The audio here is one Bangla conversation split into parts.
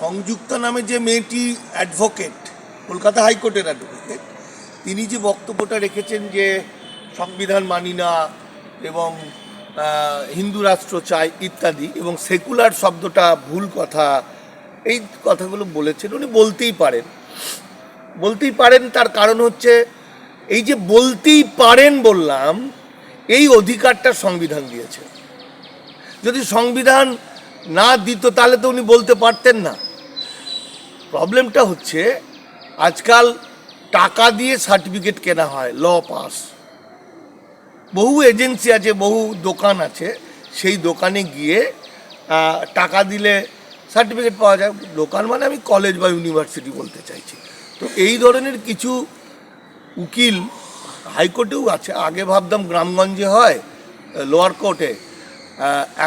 সংযুক্তা নামে যে মেয়েটি অ্যাডভোকেট, কলকাতা হাইকোর্টের অ্যাডভোকেট, তিনি যে বক্তব্যটা রেখেছেন যে সংবিধান মানি না এবং হিন্দু রাষ্ট্র চাই ইত্যাদি এবং সেকুলার শব্দটা ভুল কথা, এই কথাগুলো বলেছেন, উনি বলতেই পারেন। বলতেই পারেন, তার কারণ হচ্ছে এই যে বলতেই পারেন বললাম, এই অধিকারটা সংবিধান দিয়েছে। যদি সংবিধান না দিত, তাহলে তো উনি বলতে পারতেন না। প্রবলেমটা হচ্ছে, আজকাল টাকা দিয়ে সার্টিফিকেট কেনা হয়, ল পাস। বহু এজেন্সি আছে, বহু দোকান আছে, সেই দোকানে গিয়ে টাকা দিলে সার্টিফিকেট পাওয়া যায়। দোকান মানে আমি কলেজ বা ইউনিভার্সিটি বলতে চাইছি। তো এই ধরনের কিছু উকিল হাইকোর্টেও আছে, আগে ভাবতাম গ্রামগঞ্জে হয়, লোয়ার কোর্টে।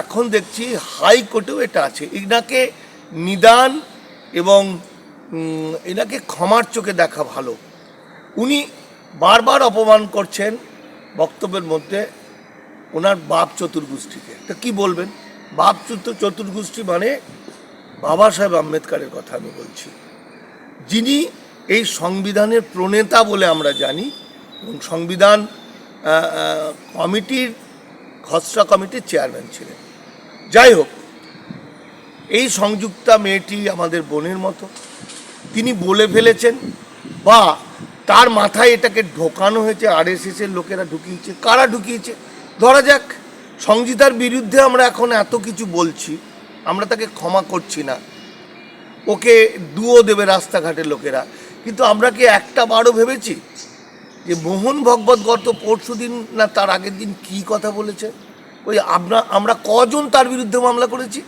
এখন দেখছি হাইকোর্টেও এটা আছে। এনাকে নিদান এবং এনাকে ক্ষমার চোখে দেখা ভালো। উনি বারবার অপমান করছেন বক্তব্যের মধ্যে ওনার বাপ চতুর্গোষ্ঠীকে। তা কি বলবেন? বাপ চতুর চতুর্গোষ্ঠী মানে বাবা সাহেব আম্বেদকারের কথা আমি বলছি। যিনি এই সংবিধানের প্রণেতা বলে আমরা জানি এবং সংবিধান কমিটির, খসড়া কমিটির চেয়ারম্যান ছিলেন। যাই হোক, এই সংযুক্তা মেয়েটি আমাদের বোনের মতো। তিনি বলে ফেলেছেন, বা, তার মাথায় এটাকে ঢোকানো হয়েছে আরএসএস এর লোকেরা ঢুকিয়েছে। কারা ঢুকিয়েছে? ধরা যাক, সংজিতার বিরুদ্ধে আমরা এখন এত কিছু বলছি, আমরা তাকে ক্ষমা করছি না। ওকে দুও দেবে রাস্তাঘাটের লোকেরা। কিন্তু আমরা কি একটা বারও ভেবেছি যে মোহন ভগবত গত পরশু দিন না তার আগের দিন কি কথা বলেছে? ওই আমরা আমরা কজন তার বিরুদ্ধে মামলা করেছি?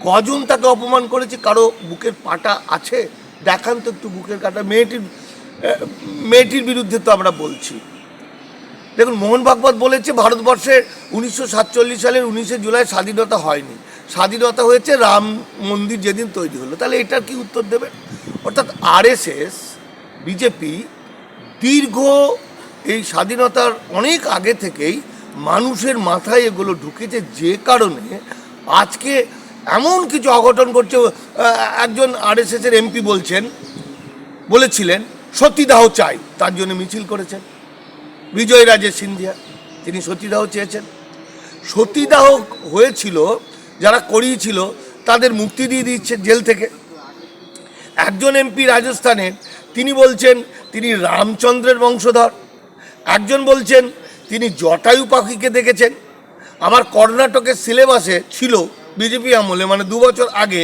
কজন তাকে অপমান করেছি? কারও বুকের পাটা আছে? দেখান তো একটু বুকের কাটা, মেয়েটির মেয়েটির বিরুদ্ধে তো আমরা বলছি। দেখুন, মোহন ভাগবত বলেছে ভারতবর্ষের উনিশশো সাতচল্লিশ সালের উনিশে জুলাই স্বাধীনতা হয়নি। স্বাধীনতা হয়েছে রাম মন্দির যেদিন তৈরি হলো। তাহলে এটার কি উত্তর দেবে? অর্থাৎ আরএসএস, বিজেপি দীর্ঘ এই স্বাধীনতার অনেক আগে থেকেই মানুষের মাথায় এগুলো ঢুকেছে যে কারণে আজকে এমন কিছু অঘটন করছে একজন আরএসএসের এমপি বলছেন, বলেছিলেন, সতীদাহ চাই, তার জন্য মিছিল করেছেন। বিজয় রাজে সিন্ধিয়া, তিনি সতীদাহ চেয়েছেন। সতীদাহ হয়েছিল, যারা করিয়েছিল, তাদের মুক্তি দিয়ে দিচ্ছে জেল থেকে। একজন এমপি রাজস্থানের তিনি বলছেন, তিনি রামচন্দ্রের বংশধর। একজন বলছেন, তিনি জটায়ু পাখিকে দেখেছেন। আমার কর্ণাটকের সিলেবাসে ছিল বিজেপি আমলে মানে দু বছর আগে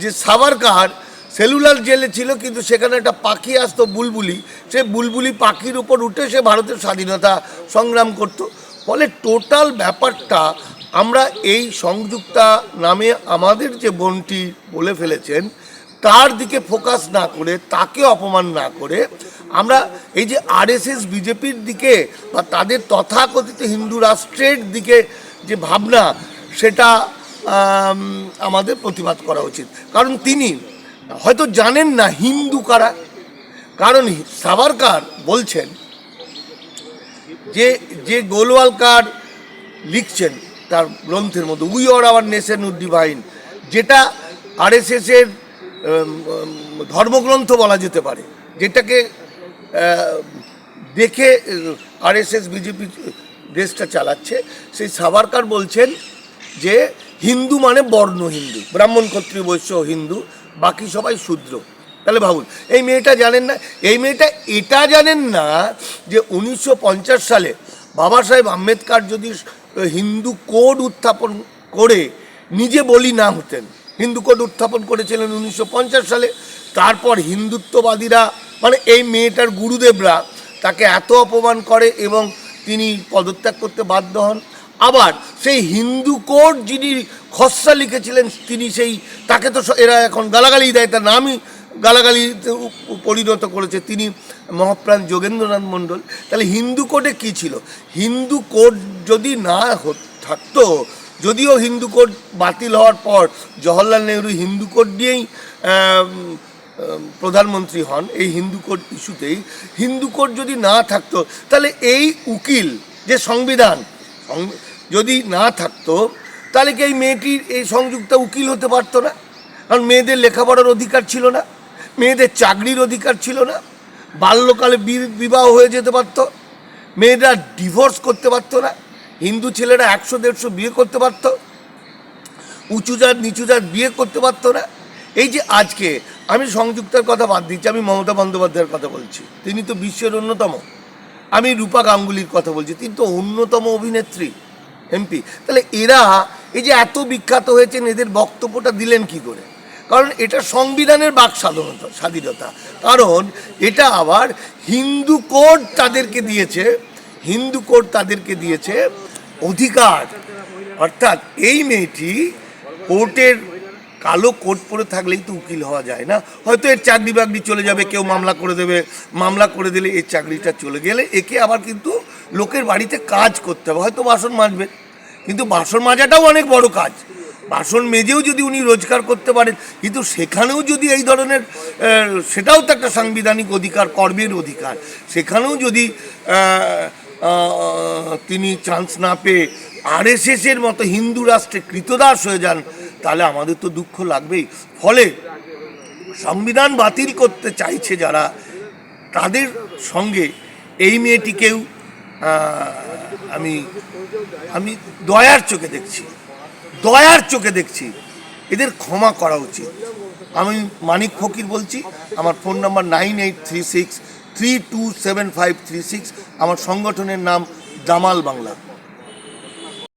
যে সাভারকার সেলুলার জেলে ছিল, কিন্তু সেখানে একটা পাখি আসতো বুলবুলি সে বুলবুলি পাখির উপর উঠে সে ভারতের স্বাধীনতা সংগ্রাম করত। ফলে টোটাল ব্যাপারটা আমরা এই সংযুক্তা নামে আমাদের যে বোনটি বলে ফেলেছেন, তার দিকে ফোকাস না করে, তাকে অপমান না করে, আমরা এই যে আরএসএস, বিজেপির দিকে বা তাদের তথাকথিত হিন্দু রাষ্ট্রের দিকে যে ভাবনা, সেটা আমাদের প্রতিবাদ করা উচিত। কারণ তিনি হয়তো জানেন না হিন্দু কারা। কারণ সাভারকার বলছেন যে যে গোলওয়ালকার লিখছেন তার গ্রন্থের মধ্যে we or our nationhood defined যেটা আরএসএসের ধর্মগ্রন্থ বলা যেতে পারে, যেটাকে দেখে, আরএসএস, বিজেপি, দেশটা চালাচ্ছে। সেই সাভারকার বলছেন যে হিন্দু মানে বর্ণ হিন্দু, ব্রাহ্মণ, ক্ষত্রিয়, বৈশ্য, হিন্দু, বাকি সবাই শূদ্র। তাহলে ভাবুন, এই মেয়েটা জানেন না, এই মেয়েটা এটা জানেন না যে উনিশশো পঞ্চাশ সালে বাবা সাহেব আম্বেদকর যদি হিন্দু কোড উত্থাপন করে, নিজে বলি না হতেন, হিন্দু কোড উত্থাপন করেছিলেন উনিশশো পঞ্চাশ সালে, তারপর হিন্দুত্ববাদীরা মানে এই মেয়েটার গুরুদেবরা তাকে এত অপমান করে এবং তিনি পদত্যাগ করতে বাধ্য হন। আবার সেই হিন্দু কোড যিনি খসড়া লিখেছিলেন, তিনি সেই, তাকে তো এরা এখন গালাগালি দেয়, তার নামই গালাগালিতে উ- পরিণত করেছে। তিনি মহাপ্রাণ যোগেন্দ্রনাথ মণ্ডল। তাহলে হিন্দু কোডে কি ছিল? হিন্দু কোড যদি না থাকতো, যদিও হিন্দু কোড বাতিল হওয়ার পর জওহরলাল নেহরু হিন্দু কোড দিয়েই প্রধানমন্ত্রী হন এই হিন্দু কোড ইস্যুতেই। হিন্দু কোড যদি না থাকতো, তাহলে এই উকিল যে সংবিধান যদি না থাকতো, তাহলে কি এই মেয়েটির এই সংযুক্ত উকিল হতে পারতো না? কারণ মেয়েদের লেখাপড়ার অধিকার ছিল না, মেয়েদের চাকরির অধিকার ছিল না, বাল্যকালে বিবাহ হয়ে যেতে পারতো, মেয়েরা ডিভোর্স করতে পারতো না, হিন্দু ছেলেরা একশো, দেড়শো বিয়ে করতে পারতো, উঁচু জাত, নিচু জাত বিয়ে করতে পারতো না। এই যে আজকে আমি সংযুক্তার কথা বাদ দিচ্ছি, আমি মমতা বন্দ্যোপাধ্যায়ের কথা বলছি, তিনি তো বিশ্বের অন্যতম। আমি রূপা গাঙ্গুলির কথা বলছি, তিনি তো অন্যতম অভিনেত্রী এমপি তাহলে এরা এই যে এত বিখ্যাত হয়েছেন, এদের বক্তব্যটা দিলেন কি করে? কারণ এটা সংবিধানের বাক স্বাধীনতা স্বাধীনতা। কারণ এটা আবার হিন্দু কোড তাদেরকে দিয়েছে, হিন্দু কোড তাদেরকে দিয়েছে অধিকার। অর্থাৎ এই মেয়েটি কোর্টের কালো কোট পরে থাকলেই তো উকিল হওয়া যায় না। হয়তো এর চাকরি বাকরি চলে যাবে, কেউ মামলা করে দেবে। মামলা করে দিলে এর চাকরিটা চলে গেলে একে আবার কিন্তু লোকের বাড়িতে কাজ করতে হবে। হয়তো বাসন মাজবে। কিন্তু বাসন মাজাটাও অনেক বড় কাজ। বাসন মেজেও যদি উনি রোজগার করতে পারেন, কিন্তু সেখানেও যদি এই ধরনের সেটাও তো একটা সাংবিধানিক অধিকার, কর্মের অধিকার। সেখানেও যদি তিনি চান্স না পেয়ে আরএসএসের মতো হিন্দু রাষ্ট্রে কৃতদাস হয়ে যান তাহলে আমাদের তো দুঃখ লাগবেই। ফলে সংবিধান বাতিল করতে চাইছে যারা, তাদের সঙ্গে এই মেয়েটিকেও আমি আমি দয়ার চোখে দেখছি। দয়ার চোখে দেখছি। এদের ক্ষমা করা উচিত। আমি মানিক ফকির বলছি, আমার phone number nine eight three six three two seven five three six, আমার সংগঠনের নাম জামাল বাংলা।